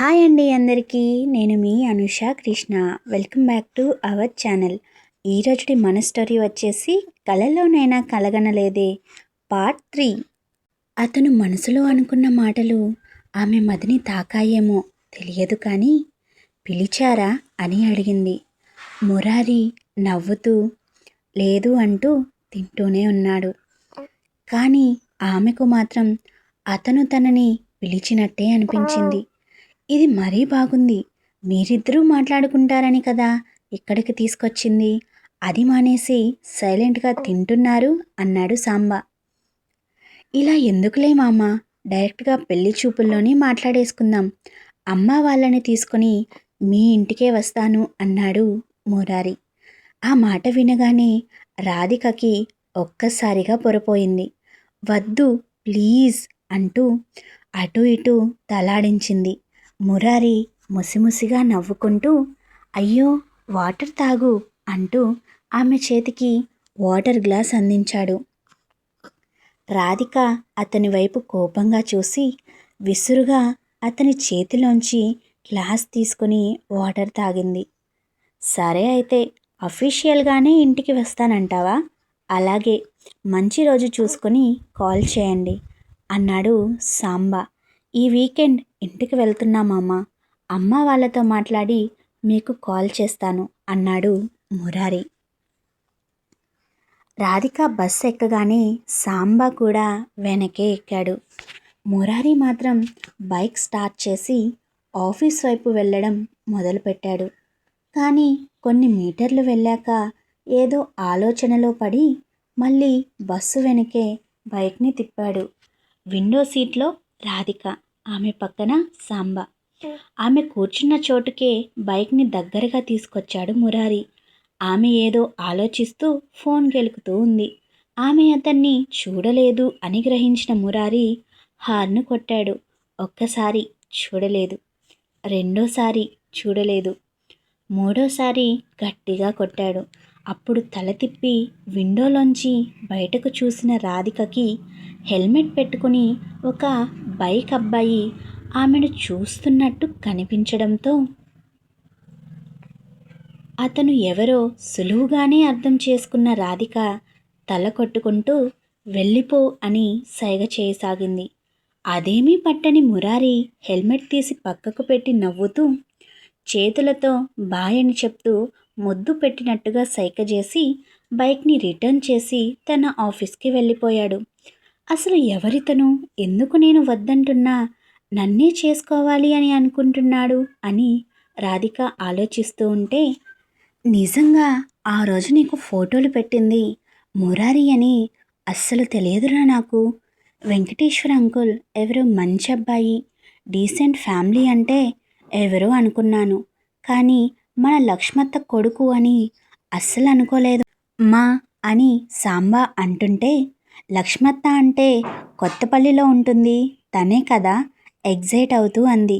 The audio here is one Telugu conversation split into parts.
హాయ్ అండి అందరికీ. నేను మీ Anusha Krishna. Welcome back to our channel. ఈరోజుటి మన స్టోరీ వచ్చేసి కలలోనైనా కలగనలేదే. Part three. అతను మనసులో అనుకున్న మాటలు ఆమె మదిని తాకాయేమో తెలియదు కానీ పిలిచారా అని అడిగింది. మురారి నవ్వుతూ లేదు అంటూ తింటూనే ఉన్నాడు. కానీ ఆమెకు మాత్రం అతను తనని పిలిచినట్టే అనిపించింది. ఇది మరీ బాగుంది. మీరిద్దరూ మాట్లాడుకుంటారని కదా ఇక్కడికి తీసుకొచ్చింది. అది మానేసి సైలెంట్గా తింటున్నారు అన్నాడు సాంబ. ఇలా ఎందుకులే మామ? డైరెక్ట్గా పెళ్ళి చూపుల్లోనే మాట్లాడేసుకుందాం. అమ్మ వాళ్ళని తీసుకొని మీ ఇంటికే వస్తాను అన్నాడు మురారి ఆ మాట వినగానే రాధికకి ఒక్కసారిగా పొరపోయింది. వద్దు ప్లీజ్ అంటూ అటు ఇటు తలాడించింది. మురారి ముసిముసిగా నవ్వుకుంటూ అయ్యో వాటర్ తాగు అంటూ ఆమె చేతికి వాటర్ గ్లాస్ అందించాడు. రాధిక అతని వైపు కోపంగా చూసి విసురుగా అతని చేతిలోంచి గ్లాస్ తీసుకుని వాటర్ తాగింది. సరే అయితే అఫీషియల్గానే ఇంటికి వస్తానంటావా? అలాగే మంచి రోజు చూసుకొని కాల్ చేయండి అన్నాడు సాంబా. ఈ వీకెండ్ ఇంటికి వెళ్తున్నామమ్మా అమ్మ వాళ్ళతో మాట్లాడి మీకు కాల్ చేస్తాను అన్నాడు మురారి. రాధిక బస్ ఎక్కగానే సాంబా కూడా వెనకే ఎక్కాడు. మురారి మాత్రం బైక్ స్టార్ట్ చేసి ఆఫీస్ వైపు వెళ్ళడం మొదలుపెట్టాడు. కానీ కొన్ని మీటర్లు వెళ్ళాక ఏదో ఆలోచనలో పడి మళ్ళీ బస్సు వెనకే బైక్ని తిప్పాడు. విండో సీట్లో రాధిక ఆమె పక్కన సాంబ. ఆమె కూర్చున్న చోటుకే బైక్ని దగ్గరగా తీసుకొచ్చాడు మురారి. ఆమె ఏదో ఆలోచిస్తూ ఫోన్ గెలుకుతూ ఉంది. ఆమె అతన్ని చూడలేదు అని గ్రహించిన మురారి హార్ను కొట్టాడు. ఒక్కసారి చూడలేదు. రెండోసారి చూడలేదు. మూడోసారి గట్టిగా కొట్టాడు. అప్పుడు తల తిప్పి విండోలోంచి బయటకు చూసిన రాధికకి హెల్మెట్ పెట్టుకుని ఒక బైక్ అబ్బాయి ఆమెను చూస్తున్నట్టు కనిపించడంతో అతను ఎవరో సులువుగానే అర్థం చేసుకున్న రాధిక తల కొట్టుకుంటూ వెళ్ళిపో అని సైగ చేయసాగింది. అదేమీ పట్టని మురారి హెల్మెట్ తీసి పక్కకు పెట్టి నవ్వుతూ చేతులతో బాయ్ అని చెప్తూ ముద్దు పెట్టినట్టుగా సైక చేసి బైక్ని రిటర్న్ చేసి తన ఆఫీస్కి వెళ్ళిపోయాడు. అసలు ఎవరితను? ఎందుకు నేను వద్దంటున్నా? నన్నే చేసుకోవాలి అని అనుకుంటున్నాడు అని రాధిక ఆలోచిస్తూ ఉంటే నిజంగా ఆ రోజు నీకు ఫోటోలు పెట్టింది మురారి అని అస్సలు తెలియదురా నాకు. వెంకటేశ్వర అంకుల్ ఎవరో మంచి అబ్బాయి డీసెంట్ ఫ్యామిలీ అంటే ఎవరో అనుకున్నాను. కానీ మన లక్ష్మత్త కొడుకు అని అస్సలు అనుకోలేదు మా అని సాంబా అంటుంటే లక్ష్మత్త అంటే కొత్తపల్లిలో ఉంటుంది తనే కదా? ఎగ్జైట్ అవుతూ అంది.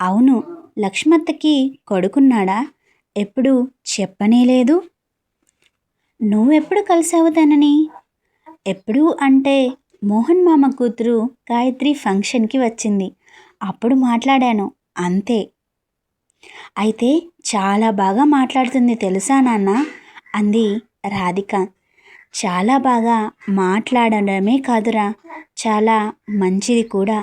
అవును లక్ష్మత్తకి కొడుకున్నాడా? ఎప్పుడు చెప్పనే లేదు. నువ్వెప్పుడు కలిసావు తనని? ఎప్పుడు అంటే మోహన్ మామ కూతురు గాయత్రి ఫంక్షన్కి వచ్చింది. అప్పుడు మాట్లాడాను అంతే. అయితే చాలా బాగా మాట్లాడుతుంది తెలుసా నాన్న? అంది రాధిక. చాలా బాగా మాట్లాడడమే కాదురా చాలా మంచిది కూడా.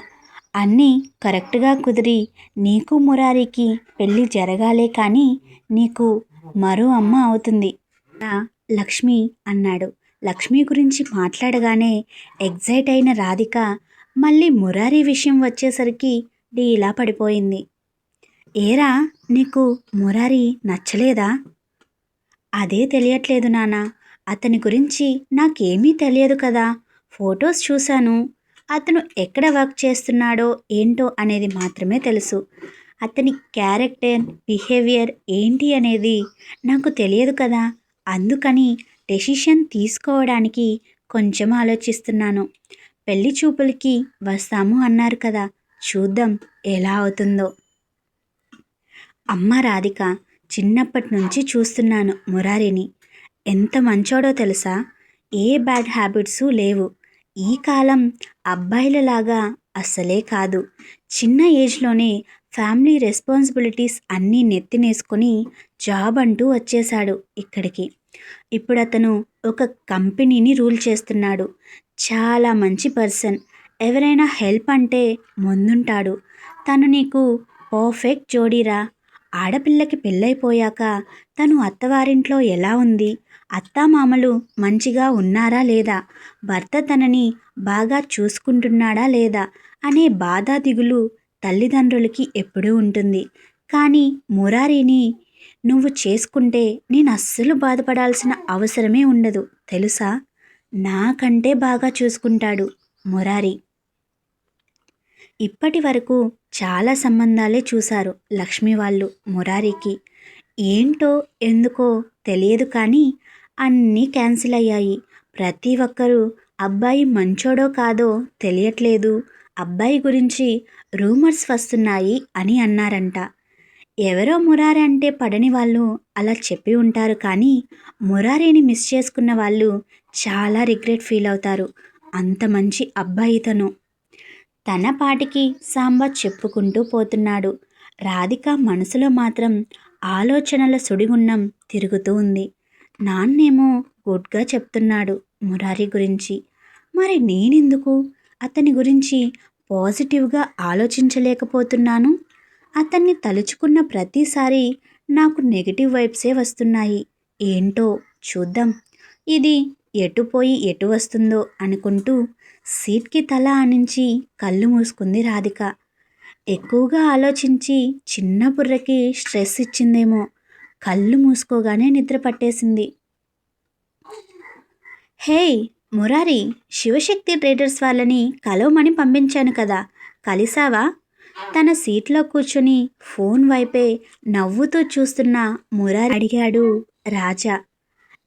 అన్నీ కరెక్ట్గా కుదిరి నీకు మురారికి పెళ్ళి జరగాలే కానీ నీకు మరో అమ్మ అవుతుంది. లక్ష్మి అన్నాడు. లక్ష్మి గురించి మాట్లాడగానే ఎగ్జైట్ అయిన రాధిక మళ్ళీ మురారి విషయం వచ్చేసరికి డీలా పడిపోయింది. ఏరా నీకు మురారి నచ్చలేదా? అదే తెలియట్లేదు నాన్న. అతని గురించి నాకేమీ తెలియదు కదా. ఫొటోస్ చూశాను. అతను ఎక్కడ వర్క్ చేస్తున్నాడో ఏంటో అనేది మాత్రమే తెలుసు. అతని క్యారెక్టర్ బిహేవియర్ ఏంటి అనేది నాకు తెలియదు కదా. అందుకని డెసిషన్ తీసుకోవడానికి కొంచెం ఆలోచిస్తున్నాను. పెళ్ళి చూపులకి వస్తాము అన్నారు కదా. చూద్దాం ఎలా అవుతుందో. అమ్మ రాధిక చిన్నప్పటి నుంచి చూస్తున్నాను మురారిని. ఎంత మంచోడో తెలుసా? ఏ బ్యాడ్ హ్యాబిట్స్ లేవు. ఈ కాలం అబ్బాయిలలాగా అస్సలే కాదు. చిన్న ఏజ్లోనే ఫ్యామిలీ రెస్పాన్సిబిలిటీస్ అన్నీ నెత్తినేసుకొని జాబ్ అంటూ వచ్చేశాడు ఇక్కడికి. ఇప్పుడు అతను ఒక కంపెనీని రూల్ చేస్తున్నాడు. చాలా మంచి పర్సన్. ఎవరైనా హెల్ప్ అంటే ముందుంటాడు. తను నీకు పర్ఫెక్ట్ జోడీరా. ఆడపిల్లకి పెళ్ళైపోయాక తను అత్తవారింట్లో ఎలా ఉంది? అత్తామామలు మంచిగా ఉన్నారా లేదా? భర్త తనని బాగా చూసుకుంటున్నాడా లేదా? అనే బాధ దిగులు తల్లిదండ్రులకి ఎప్పుడూ ఉంటుంది. కానీ మురారిని నువ్వు చేసుకుంటే నేను అస్సలు బాధపడాల్సిన అవసరమే ఉండదు. తెలుసా? నాకంటే బాగా చూసుకుంటాడు మురారి. ఇప్పటి వరకు చాలా సంబంధాలే చూశారు లక్ష్మి వాళ్ళు మురారికి. ఏంటో ఎందుకో తెలియదు కానీ అన్నీ క్యాన్సిల్ అయ్యాయి. ప్రతి ఒక్కరూ అబ్బాయి మంచోడో కాదో తెలియట్లేదు. అబ్బాయి గురించి రూమర్స్ వస్తున్నాయి అని అన్నారంట. ఎవరో మురారి అంటే పడని వాళ్ళు అలా చెప్పి ఉంటారు కానీ మురారిని మిస్ చేసుకున్న వాళ్ళు చాలా రిగ్రెట్ ఫీల్ అవుతారు. అంత మంచి అబ్బాయి తను తన పాటికి సాంబ చెప్పుకుంటూ పోతున్నాడు. రాధిక మనసులో మాత్రం ఆలోచనల సుడిగుండం తిరుగుతూ ఉంది. నాన్నేమో గుడ్గా చెప్తున్నాడు మురారి గురించి. మరి నేనెందుకు? అతని గురించి పాజిటివ్గా ఆలోచించలేకపోతున్నాను. అతన్ని తలుచుకున్న ప్రతిసారి నాకు నెగిటివ్ వైబ్సే వస్తున్నాయి. ఏంటో చూద్దాం. ఇది ఎటు పోయి ఎటు వస్తుందో అనుకుంటూ సీట్కి తల ఆనించి కళ్ళు మూసుకుంది రాధిక. ఎక్కువగా ఆలోచించి చిన్న బుర్రకి స్ట్రెస్ ఇచ్చిందేమో. కళ్ళు మూసుకోగానే నిద్ర పట్టేసింది. హే మురారి శివశక్తి ట్రేడర్స్ వాళ్ళని కలవమని పంపించాను కదా. కలిసావా? తన సీట్లో కూర్చుని ఫోన్ వైపే నవ్వుతూ చూస్తున్న మురారి అడిగాడు రాజా.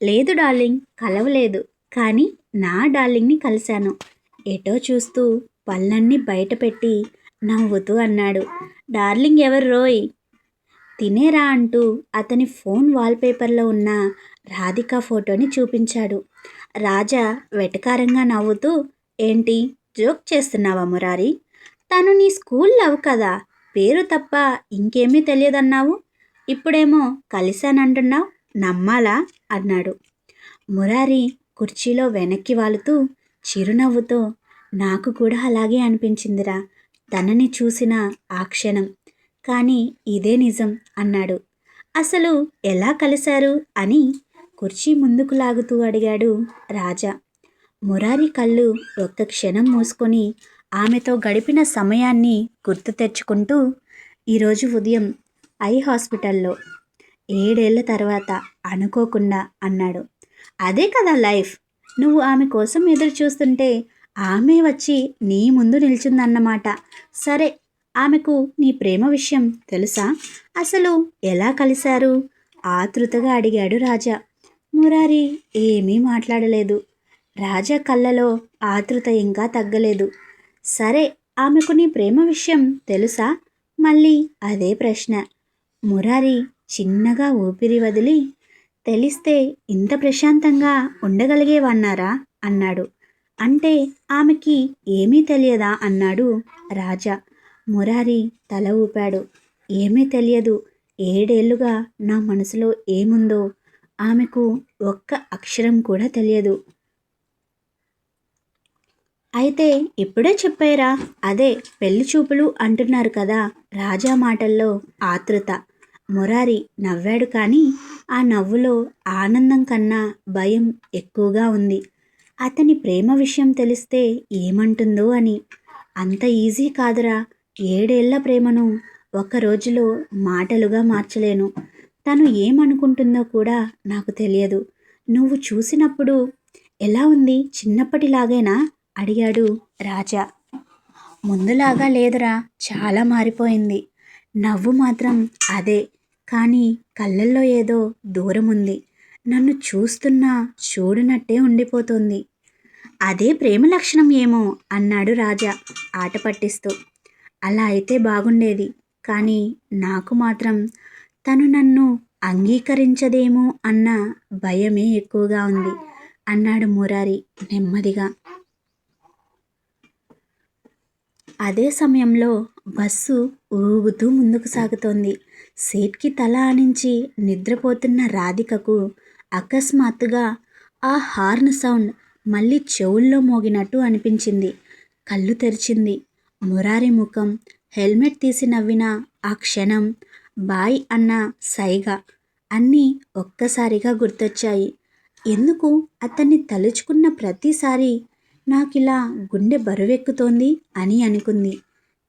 లేదు డార్లింగ్ కలవలేదు. కానీ నా డార్లింగ్ని కలిశాను. ఎటో చూస్తూ పళ్ళన్నీ బయటపెట్టి నవ్వుతూ అన్నాడు. డార్లింగ్ ఎవరు రోయ్? తినేరా అంటూ అతని ఫోన్ వాల్పేపర్లో ఉన్న రాధిక ఫోటోని చూపించాడు. రాజా వెటకారంగా నవ్వుతూ ఏంటి? జోక్ చేస్తున్నావా మురారి? తను నీ స్కూల్ లవ్ కదా? పేరు తప్ప ఇంకేమీ తెలియదన్నావు? ఇప్పుడేమో కలిశానంటున్నావు? నమ్మాలా? అన్నాడు. మురారి కుర్చీలో వెనక్కి వాలుతూ చిరునవ్వుతో నాకు కూడా అలాగే అనిపించిందిరా. తనని చూసిన ఆ క్షణం. కానీ ఇదే నిజం అన్నాడు. అసలు ఎలా కలిశారు అని కుర్చీ ముందుకు లాగుతూ అడిగాడు రాజా. మురారి కళ్ళు ఒక్క క్షణం మూసుకొని ఆమెతో గడిపిన సమయాన్ని గుర్తు తెచ్చుకుంటూ ఈరోజు ఉదయం ఐ హాస్పిటల్లో ఏడేళ్ళ తర్వాత అనుకోకుండా అన్నాడు. అదే కదా లైఫ్. నువ్వు ఆమె కోసం ఎదురు చూస్తుంటే ఆమె వచ్చి నీ ముందు నిల్చుందన్నమాట. సరే ఆమెకు నీ ప్రేమ విషయం తెలుసా? అసలు ఎలా కలిశారు? ఆతృతగా అడిగాడు రాజా. మురారి ఏమీ మాట్లాడలేదు. రాజా కళ్ళలో ఆతృత ఇంకా తగ్గలేదు. సరే ఆమెకు నీ ప్రేమ విషయం తెలుసా? మళ్ళీ అదే ప్రశ్న. మురారి చిన్నగా ఊపిరి వదిలి తెలిస్తే ఇంత ప్రశాంతంగా ఉండగలిగేవన్నారా? అన్నాడు. అంటే ఆమెకి ఏమీ తెలియదా? అన్నాడు రాజా. మురారి తల ఊపాడు. ఏమీ తెలియదు. ఏడేళ్ళుగా నా మనసులో ఏముందో ఆమెకు ఒక్క అక్షరం కూడా తెలియదు. అయితే ఇప్పుడే చెప్పారా అదే పెళ్ళి చూపులు అంటున్నారు కదా రాజా మాటల్లో ఆతృత. మురారి నవ్వాడు కానీ ఆ నవ్వులో ఆనందం కన్నా భయం ఎక్కువగా ఉంది. అతని ప్రేమ విషయం తెలిస్తే ఏమంటుందో అని. అంత ఈజీ కాదురా. ఏడేళ్ళ ప్రేమను ఒక రోజులో మాటలుగా మార్చలేను. తను ఏమనుకుంటుందో కూడా నాకు తెలియదు. నువ్వు చూసినప్పుడు ఎలా ఉంది? చిన్నప్పటిలాగేనా? అడిగాడు రాజా. ముందులాగా లేదురా. చాలా మారిపోయింది. నవ్వు మాత్రం అదే. కానీ కళ్ళల్లో ఏదో దూరం ఉంది నన్ను చూస్తున్నా చూడనట్టే ఉండిపోతుంది. అదే ప్రేమ లక్షణం ఏమో అన్నాడు రాజా ఆట పట్టిస్తూ. అలా అయితే బాగుండేది. కానీ నాకు మాత్రం తను నన్ను అంగీకరించదేమో అన్న భయమే ఎక్కువగా ఉంది అన్నాడు మురారి నెమ్మదిగా. అదే సమయంలో బస్సు ఊగుతూ ముందుకు సాగుతోంది. సీట్కి తల ఆనించి నిద్రపోతున్న రాధికకు అకస్మాత్తుగా ఆ హార్న్ సౌండ్ మళ్ళీ చెవుల్లో మోగినట్టు అనిపించింది. కళ్ళు తెరిచింది. మురారి ముఖం హెల్మెట్ తీసి నవ్విన ఆ క్షణం బాయ్ అన్న సైగ అన్నీ ఒక్కసారిగా గుర్తొచ్చాయి. ఎందుకు అతన్ని తలుచుకున్న ప్రతిసారి నాకిలా గుండె బరువెక్కుతోంది అని అనుకుంది.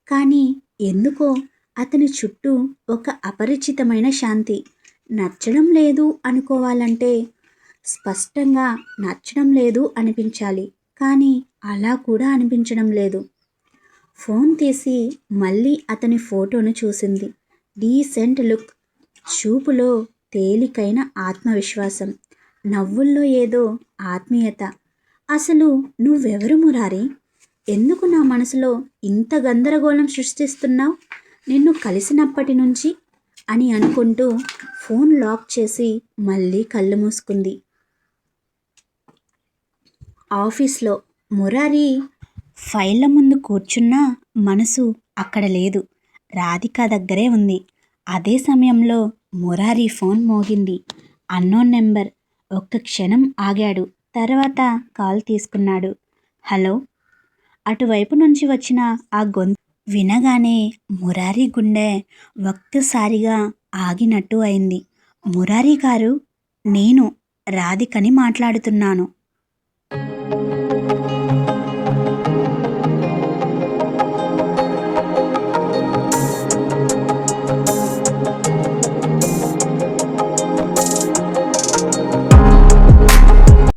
కానీ ఎందుకో అతని చుట్టూ ఒక అపరిచితమైన శాంతి. నచ్చడం లేదు అనుకోవాలంటే స్పష్టంగా నచ్చడం లేదు అనిపించాలి. కానీ అలా కూడా అనిపించడం లేదు. ఫోన్ తీసి మళ్ళీ అతని ఫోటోను చూసింది. Decent look. చూపులో తేలికైన ఆత్మవిశ్వాసం. నవ్వుల్లో ఏదో ఆత్మీయత. అసలు నువ్వెవరు మురారి? ఎందుకు నా మనసులో ఇంత గందరగోళం సృష్టిస్తున్నావు? నిన్ను కలిసినప్పటి నుంచి అని అనుకుంటూ ఫోన్ లాక్ చేసి మళ్ళీ కళ్ళు మూసుకుంది. ఆఫీస్లో మురారి ఫైళ్ళ ముందు కూర్చున్నా మనసు అక్కడ లేదు. రాధిక దగ్గరే ఉంది. అదే సమయంలో మురారి ఫోన్ మోగింది. Unknown number. ఒక్క క్షణం ఆగాడు. తర్వాత కాల్ తీసుకున్నాడు. హలో? అటువైపు నుంచి వచ్చిన ఆ గొంతు వినగానే మురారి గుండె ఒక్కసారిగా ఆగినట్టు అయింది. మురారి గారు నేను రాధికని మాట్లాడుతున్నాను.